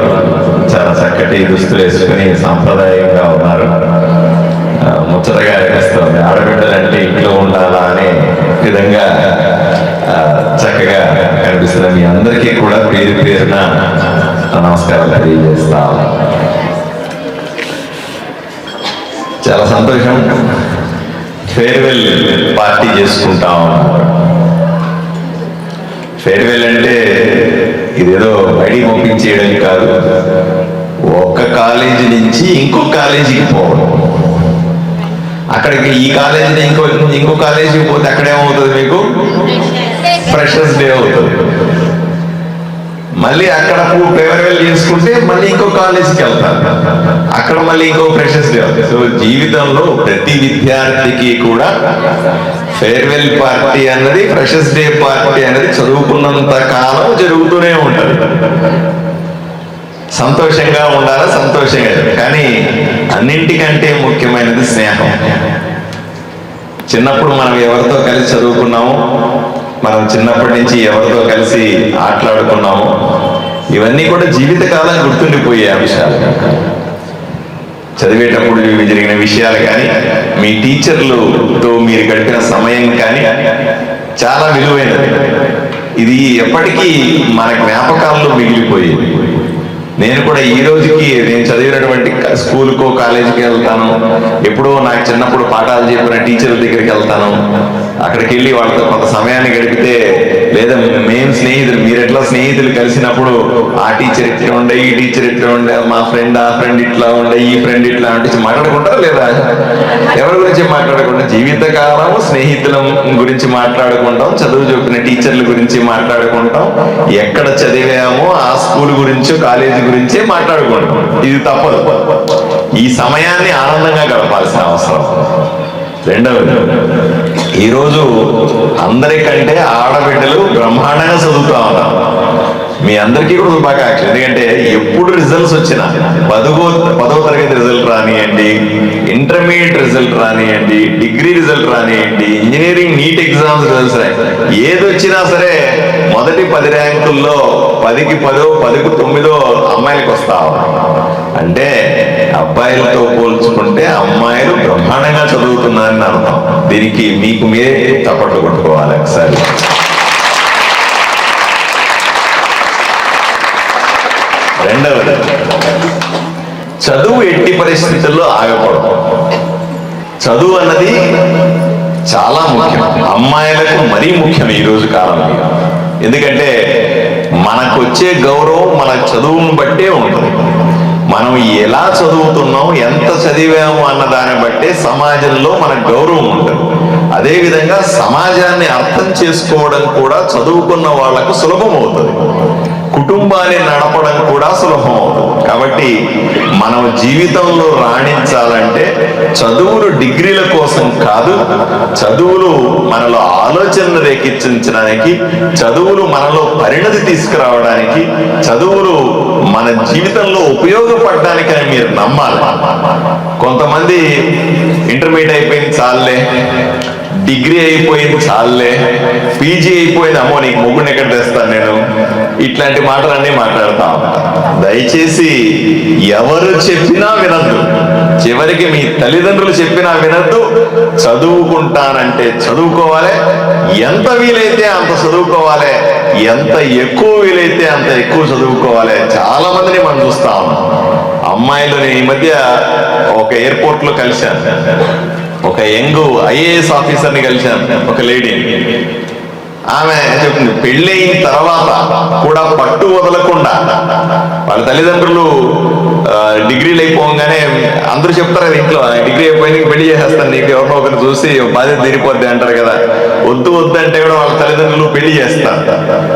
చక్కగా చాలా చక్కటి దుస్తులు వేసుకుని సాంప్రదాయంగా ఉన్నారు. ముచ్చటగా అనిపిస్తుంది ఆడబిడ్డలంటే ఇంట్లో ఉండాలా అనే విధంగా చక్కగా కనిపిస్తుంది మీ అందరికీ కూడా పేరు పేరున నమస్కారం తెలియజేస్తాం చాలా సంతోషం. ఫేర్వెల్ పార్టీ చేసుకుంటా ఫేర్వెల్ అంటే ఇదేదో ఐడి ఓపెన్ చేయడం కాదు. ఒక్క కాలేజీ నుంచి ఇంకో కాలేజీకి పోవడం. అక్కడికి ఈ కాలేజీ ఇంకో ఇంకో కాలేజీకి పోతే అక్కడేమవుతుంది మీకు? ఫ్రెషర్స్ డే అవుతుంది. మళ్ళీ అక్కడ ఫేర్వెల్ చేసుకుంటే మళ్ళీ ఇంకో కాలేజీకి వెళ్తారు. అక్కడ మళ్ళీ ఇంకో ఫ్రెషర్స్ డే అవుతుంది. సో జీవితంలో ప్రతి విద్యార్థికి కూడా ఫేర్వెల్ పార్టీ అన్నది ఫ్రెషర్స్ డే పార్టీ అనేది చదువుకున్నంత కాలం జరుగుతూనే ఉంటుంది. సంతోషంగా ఉండాలా? సంతోషంగా కానీ అన్నింటికంటే ముఖ్యమైనది స్నేహం. చిన్నప్పుడు మనం ఎవరితో కలిసి చదువుకున్నాము మనం చిన్నప్పటి నుంచి ఎవరితో కలిసి ఆటలాడుకున్నాము ఇవన్నీ కూడా జీవితకాలం గుర్తుండిపోయే అంశాలు. చదివేటప్పుడు మీకు జరిగిన విషయాలు కానీ మీ టీచర్లతో మీరు గడిపిన సమయం కానీ చాలా విలువైనది. ఇది ఎప్పటికీ మన జ్ఞాపకాల్లో మిగిలిపోయింది. నేను కూడా ఈ రోజుకి నేను చదివినటువంటి స్కూల్కో కాలేజీకి వెళ్తాను. ఎప్పుడో నాకు చిన్నప్పుడు పాఠాలు చెప్పిన టీచర్ల దగ్గరికి వెళ్తాను. అక్కడికి వెళ్ళి వాళ్ళతో కొంత సమయాన్ని గడిపితే లేదా మేము స్నేహితులు మీరు ఎట్లా స్నేహితులు కలిసినప్పుడు ఆ టీచర్ ఇట్లా ఉండే ఈ టీచర్ ఇట్లా ఉండే మా ఫ్రెండ్ ఆ ఫ్రెండ్ ఇట్లా ఉండే ఈ ఫ్రెండ్ ఇట్లా అంటే మాట్లాడుకుంటారా లేదా? ఎవరి గురించి మాట్లాడకుండా జీవితకాలం స్నేహితుల గురించి మాట్లాడుకుంటాం చదువు చెప్పిన టీచర్ల గురించి మాట్లాడుకుంటాం ఎక్కడ చదివామో ఆ స్కూల్ గురించో కాలేజీ గురించే మాట్లాడుకుంటాం. ఇది తప్పదు. ఈ సమయాన్ని ఆనందంగా గడపాల్సిన అవసరం. రెండవది ఈరోజు అందరికంటే ఆడబిడ్డలు బ్రహ్మాండంగా చదువుతా ఉన్నారు. మీ అందరికీ కూడా శుభాకాంక్షలు ఎందుకంటే ఎప్పుడు రిజల్ట్స్ వచ్చినా పదవో పదవ తరగతి రిజల్ట్ ఇంటర్మీడియట్ రిజల్ట్ రానియండి డిగ్రీ రిజల్ట్ రానియండి ఇంజనీరింగ్ నీట్ ఎగ్జామ్స్ రిజల్ట్స్ ఏది వచ్చినా సరే మొదటి పది ర్యాంకుల్లో పదికి పదో పదికి తొమ్మిదో అమ్మాయిలకు వస్తా అంటే అబ్బాయిలతో పోల్చుకుంటే అమ్మాయిలు బ్రహ్మాండంగా చదువుతున్నారని అర్థం. దీనికి మీకు మీరే తప్పట్లు కొట్టుకోవాలి ఒకసారి. రెండవది చదువు ఎట్టి పరిస్థితుల్లో ఆగకూడదు. చదువు అన్నది చాలా ముఖ్యం. అమ్మాయిలకు మరీ ముఖ్యం ఈ రోజు కాలంలో. ఎందుకంటే మనకు వచ్చే గౌరవం మన చదువును బట్టే ఉంటుంది. మనం ఎలా చదువుతున్నాం ఎంత చదివాము అన్న దాన్ని బట్టే సమాజంలో మన గౌరవం ఉంటుంది. అదేవిధంగా సమాజాన్ని అర్థం చేసుకోవడం కూడా చదువుకున్న వాళ్ళకు సులభం అవుతుంది కుటుంబాన్ని నడపడం కూడా సులభం అవుతుంది. కాబట్టి మనం జీవితంలో రాణించాలంటే చదువులు డిగ్రీల కోసం కాదు చదువులు మనలో ఆలోచనను రేకెచ్చించడానికి చదువులు మనలో పరిణతి తీసుకురావడానికి చదువులు మన జీవితంలో ఉపయోగపడడానికని మీరు నమ్మాలి. కొంతమంది ఇంటర్మీడియట్ అయిపోయింది చాలే డిగ్రీ అయిపోయింది చాలే పీజీ అయిపోయింది అమ్మో నీకు ముగ్గురిని ఎక్కడ తెస్తాను నేను? ఇట్లాంటి మాటలన్నీ మాట్లాడతాం దయచేసి ఎవరు చెప్పినా వినద్దు. చివరికి మీ తల్లిదండ్రులు చెప్పినా వినద్దు. చదువుకుంటానంటే చదువుకోవాలి. ఎంత వీలైతే అంత చదువుకోవాలి. ఎంత ఎక్కువ వీలైతే అంత ఎక్కువ చదువుకోవాలి. చాలా మందిని మనం చూస్తాం అమ్మాయిలు నేను ఈ మధ్య ఒక ఎయిర్పోర్ట్లో కలిశాను. ఒక యంగ్ ఐఏఎస్ ఆఫీసర్ని కలిశాను. ఒక లేడీని. ఆమె చెప్తుంది పెళ్ళయిన తర్వాత కూడా పట్టు వదలకుండా వాళ్ళ తల్లిదండ్రులు డిగ్రీలు అయిపోగానే అందరూ చెప్తారు కదా ఇంట్లో డిగ్రీ అయిపోయింది పెళ్ళి చేసేస్తాను నీకు ఎవరినో ఒకరిని చూసి బాధ్యత తీరిపోద్ది అంటారు కదా. వద్దు వద్దు అంటే కూడా వాళ్ళ తల్లిదండ్రులు పెళ్ళి చేస్తారు.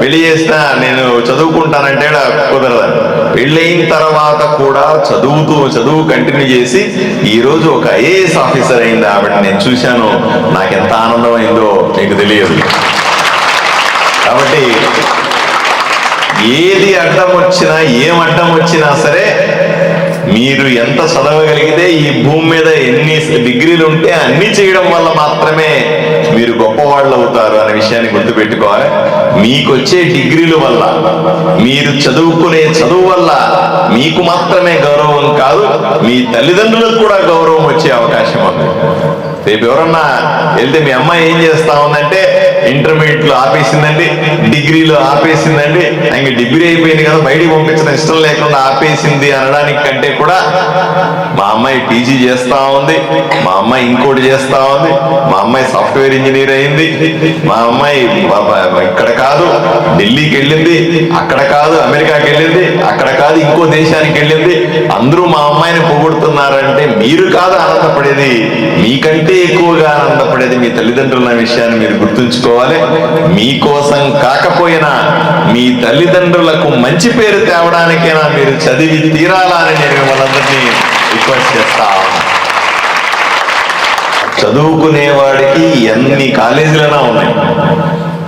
పెళ్ళి చేస్తా నేను చదువుకుంటానంటే కూడా కుదరదు. పెళ్ళయిన తర్వాత కూడా చదువుతూ చదువు కంటిన్యూ చేసి ఈ రోజు ఒక ఐఏఎస్ ఆఫీసర్ అయింది ఆవిడ నేను చూశాను. నాకు ఎంత ఆనందం అయిందో మీకు తెలియదు. కాబట్టి ఏది అడ్డం వచ్చినా ఏం అడ్డం వచ్చినా సరే మీరు ఎంత చదవగలిగితే ఈ భూమి మీద ఎన్ని డిగ్రీలు ఉంటే అన్ని చేయడం వల్ల మాత్రమే మీరు గొప్పవాళ్ళు అవుతారు అనే విషయాన్ని గుర్తుపెట్టుకోవాలి. మీకు వచ్చే డిగ్రీల వల్ల మీరు చదువుకునే చదువు వల్ల మీకు మాత్రమే గౌరవం కాదు మీ తల్లిదండ్రులకు కూడా గౌరవం వచ్చే అవకాశం ఉంది. రేపు ఎవరన్నా వెళ్తే మీ అమ్మాయి ఏం చేస్తా ఉందంటే ఇంటర్మీడియట్లో ఆపేసిందండి డిగ్రీలో ఆపేసిందండి. ఇంక డిగ్రీ అయిపోయింది కదా బయటికి పంపించడం ఇష్టం లేకుండా ఆపేసింది అనడానికి కంటే కూడా మా అమ్మాయి పీజీ చేస్తా ఉంది మా అమ్మాయి ఇంకోటి చేస్తా ఉంది మా అమ్మాయి సాఫ్ట్వేర్ ఇంజనీర్ అయింది మా అమ్మాయి ఇక్కడ కాదు ఢిల్లీకి వెళ్ళింది అక్కడ కాదు అమెరికాకి వెళ్ళింది అక్కడ కాదు ఇంకో దేశానికి వెళ్ళింది. అందరూ మా అమ్మాయిని పొగుడుతున్నారంటే మీరు కాదు ఆనందపడేది మీకంటే ఎక్కువగా ఆనందపడేది మీ తల్లిదండ్రుల విషయాన్ని మీరు గుర్తుంచుకో గుర్తుంచుకోవాలి మీకోసం కాకపోయినా మీ తల్లిదండ్రులకు మంచి పేరు తేవడానికైనా మీరు చదివి తీరాలని నేను మిమ్మల్ని రిక్వెస్ట్ చేస్తా చదువుకునేవాడికి ఎన్ని కాలేజీలైనా ఉన్నాయి.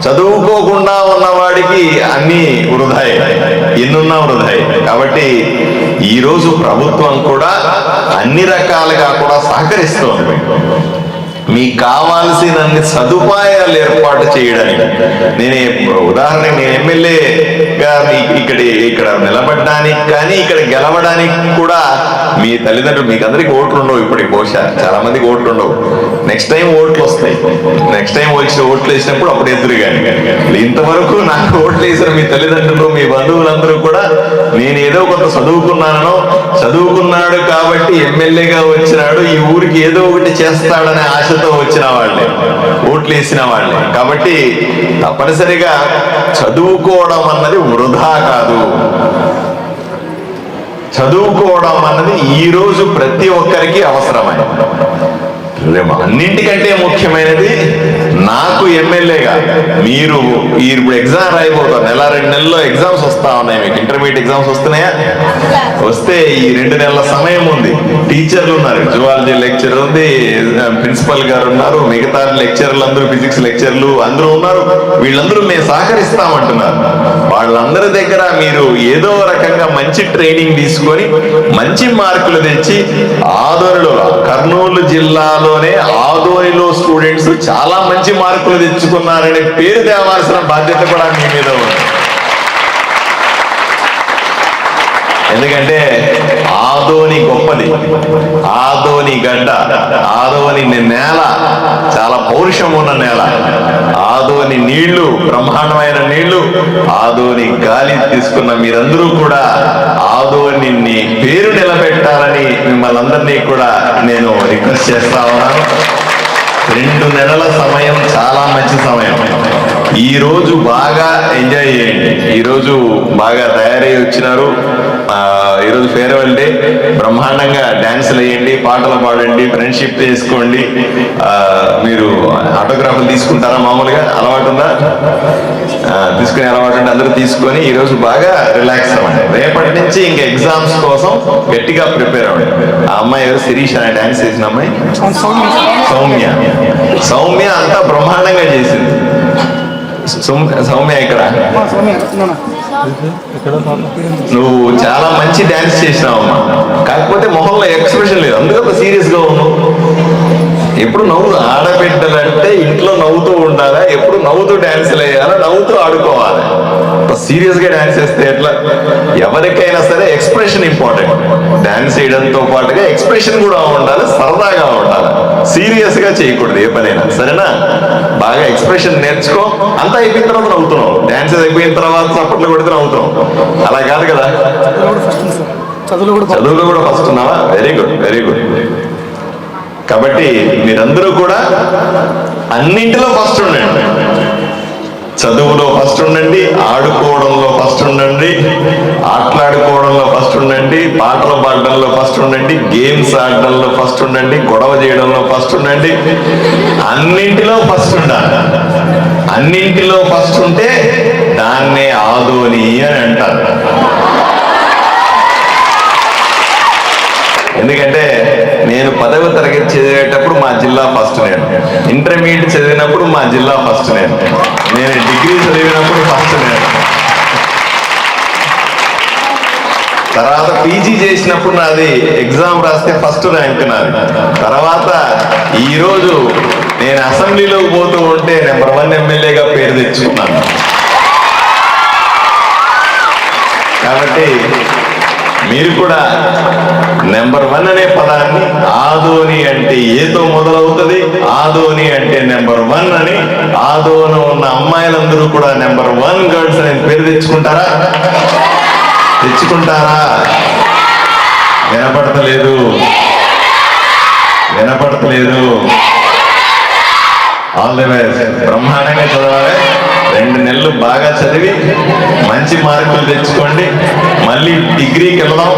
చదువుకోకుండా ఉన్నవాడికి అన్ని వృధాయి. ఎన్నున్నా వృధాయి. కాబట్టి ఈ రోజు ప్రభుత్వం కూడా అన్ని రకాలుగా కూడా సహకరిస్తుంది. మీకు కావాల్సినన్ని సదుపాయాలు ఏర్పాటు చేయడానికి. నేను ఉదాహరణకి నేను ఎమ్మెల్యేగా మీ- ఇక్కడ ఇక్కడ నిలబడడానికి కానీ ఇక్కడ గెలవడానికి కూడా మీ తల్లిదండ్రులు మీకు అందరికి ఓట్లు ఉండవు ఇప్పటికి బహుశా. చాలా మందికి ఓట్లు ఉండవు. నెక్స్ట్ టైం ఓట్లు వస్తాయి. నెక్స్ట్ టైం వచ్చి ఓట్లు వేసినప్పుడు అప్పుడు ఎదురు కానీ. ఇంతవరకు నాకు ఓట్లు వేసిన మీ తల్లిదండ్రులు మీ బంధువులందరూ కూడా నేను ఏదో కొంత చదువుకున్నానో చదువుకున్నాడు కాబట్టి ఎమ్మెల్యేగా వచ్చినాడు. ఈ ఊరికి ఏదో ఒకటి చేస్తాడనే ఆశతో వచ్చిన వాళ్ళే. ఓట్లు వేసిన వాళ్ళే. కాబట్టి తప్పనిసరిగా చదువుకోవడం అన్నది వృధా కాదు. చదువుకోవడం అన్నది ఈ రోజు ప్రతి ఒక్కరికి అవసరమైన అన్నింటికంటే ముఖ్యమైనది నాకు ఎమ్మెల్యేగా మీరు ఇప్పుడు ఎగ్జామ్ రాయిపోతారు. నెల రెండు నెలల్లో ఎగ్జామ్స్ వస్తా ఉన్నాయి. మీకు ఇంటర్మీడియట్ ఎగ్జామ్స్ వస్తున్నాయా? వస్తే ఈ రెండు నెలల సమయం ఉంది. టీచర్లు ఉన్నారు. జువాలజీ లెక్చర్ ఉంది. ప్రిన్సిపల్ గారు ఉన్నారు. మిగతా లెక్చర్లు అందరూ ఫిజిక్స్ లెక్చర్లు అందరూ ఉన్నారు. వీళ్ళందరూ మేము సహకరిస్తామంటున్నారు. వాళ్ళందరి దగ్గర మీరు ఏదో రకంగా మంచి ట్రైనింగ్ తీసుకొని మంచి మార్కులు తెచ్చి ఆదోనిలో కర్నూలు జిల్లాలోనే ఆదోనిలో స్టూడెంట్స్ చాలా మంచి మార్కులు తెచ్చుకున్నారని పేరు తేవాల్సిన బాధ్యత కూడా మీ మీద ఉంది. ఎందుకంటే ఆదోని గొప్పది ఆదోని గడ్డ ఆదోని నేల చాలా పౌరుషం ఉన్న నేల ఆదోని నీళ్ళు బ్రహ్మాండమైన నీళ్ళు ఆదోని గాలి తీసుకున్న మీరందరూ కూడా ఆదోని పేరు నిలబెట్టాలని మిమ్మల్ని అందరినీ కూడా నేను రిక్వెస్ట్ చేస్తా ఉన్నాను. రెండు నెలల సమయం చాలా మంచి సమయం. ఈ రోజు బాగా ఎంజాయ్ చేయండి. ఈ రోజు బాగా తయారై వచ్చినారు. ఆ, ఈ రోజు ఫేర్వెల్ డే. బ్రహ్మాండంగా డాన్సులు వేయండి పాటలు పాడండి ఫ్రెండ్షిప్ చేసుకోండి. మీరు ఆటోగ్రాఫ్లు తీసుకుంటారా మామూలుగా? అలవాటు ఉందా? తీసుకునే అలవాటు ఉంటే అందరూ తీసుకొని ఈ రోజు బాగా రిలాక్స్ అవ్వండి. రేపటి నుంచి ఇంకా ఎగ్జామ్స్ కోసం గట్టిగా ప్రిపేర్ అవ్వండి. ఆ అమ్మాయి ఎవరు శిరీష్ అనే డాన్స్ చేసిన అమ్మాయి. సౌమ్య. సౌమ్య అంతా బ్రహ్మాండంగా చేసింది. సౌమ్య ఇక్కడ. నువ్వు చాలా మంచి డాన్స్ చేసినావు అమ్మా కాకపోతే మొహంలో ఎక్స్ప్రెషన్ లేదు. అందుకే సీరియస్గా ఉన్నావు. ఎప్పుడు నవ్వు? ఆడబిడ్డలంటే ఇంట్లో నవ్వుతూ ఉండాలా? ఎప్పుడు నవ్వుతూ డాన్సులు వేయాలా? నవ్వుతూ ఆడుకోవాలి? సీరియస్గా డాన్స్ చేస్తే ఎట్లా? ఎవరికైనా సరే ఎక్స్ప్రెషన్ ఇంపార్టెంట్ డాన్స్ చేయడంతో పాటుగా ఎక్స్ప్రెషన్ కూడా ఉండాలి సరదాగా ఉండాలి. సీరియస్గా చేయకూడదు ఏ పనైనా. సరేనా? బాగా ఎక్స్ప్రెషన్ నేర్చుకో. అంతా అయిపోయిన తర్వాత నవ్వుతున్నావు. డాన్స్ అయిపోయిన తర్వాత చప్పట్లు కొడితే నవ్వుతున్నావు. అలా కాదు కదా? చదువులో కూడా బాగా- చదువులో కూడా ఫస్ట్ ఉన్నావా వెరీ గుడ్ వెరీ గుడ్ కాబట్టి మీరందరూ కూడా అన్నింటిలో ఫస్ట్ ఉండండి. చదువులో ఫస్ట్ ఉండండి ఆడుకోవడంలో ఫస్ట్ ఉండండి ఆటలాడుకోవడంలో ఫస్ట్ ఉండండి పాటలు పాడడంలో ఫస్ట్ ఉండండి గేమ్స్ ఆడడంలో ఫస్ట్ ఉండండి గొడవ చేయడంలో ఫస్ట్ ఉండండి. అన్నింటిలో ఫస్ట్ ఉండాలి. అన్నింటిలో ఫస్ట్ ఉంటే దాన్నే ఆదోని అని అంటారు. ఎందుకంటే నేను పదవ తరగతి చదివేటప్పుడు మా జిల్లా ఫస్ట్ నేను. ఇంటర్మీడియట్ చదివినప్పుడు మా జిల్లా ఫస్ట్ నేను. నేను డిగ్రీ చదివినప్పుడు ఫస్ట్ నేను. తర్వాత పీజీ చేసినప్పుడు నాది ఎగ్జామ్ రాస్తే ఫస్ట్ ర్యాంక్ నాది. తర్వాత ఈరోజు నేను అసెంబ్లీలోకి పోతూ ఉంటే నెంబర్ వన్ ఎమ్మెల్యేగా పేరు తెచ్చుకున్నాను. కాబట్టి మీరు కూడా నెంబర్ వన్ అనే పదాన్ని ఆదోని అంటే ఏతో మొదలవుతుంది? ఆదోని అంటే నెంబర్ వన్ అని. ఆదోన ఉన్న అమ్మాయిలందరూ కూడా నెంబర్ వన్ గర్ల్స్ అని పేరు తెచ్చుకుంటారా? తెచ్చుకుంటారా? వినపడతలేదు. వినపడతలేదు. ఆల్ ది బెస్ట్ బ్రహ్మాండంగా చదవాలి. రెండు నెలలు బాగా చదివి మంచి మార్కులు తెచ్చుకోండి. మళ్ళీ డిగ్రీకి వెళ్దాం.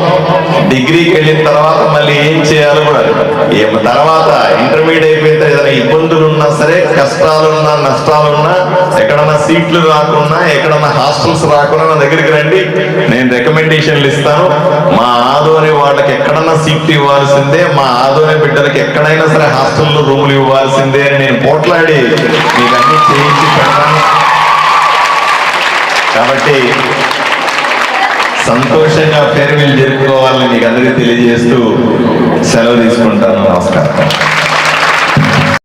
డిగ్రీకి వెళ్ళిన తర్వాత మళ్ళీ ఏం చేయాలో కూడా తర్వాత ఇంటర్మీడియట్ అయిపోయిన ఏదైనా ఇబ్బందులు ఉన్నా సరే కష్టాలున్నా నష్టాలున్నా ఎక్కడన్నా సీట్లు రాకున్నా ఎక్కడన్నా హాస్టల్స్ రాకున్నా నా దగ్గరికి రండి. నేను రికమెండేషన్లు ఇస్తాను. మా ఆదోని వాళ్ళకి ఎక్కడన్నా సీట్లు ఇవ్వాల్సిందే. మా ఆదోని బిడ్డలకి ఎక్కడైనా సరే హాస్టల్లో రూములు ఇవ్వాల్సిందే అని నేను పోట్లాడి మీకు అన్ని చేయించి పెడతాను కాబట్టి సంతోషంగా ఫేర్వెల్ జరుపుకోవాలని మీకు అందరికీ తెలియజేస్తూ సెలవు తీసుకుంటాను. నమస్కారం.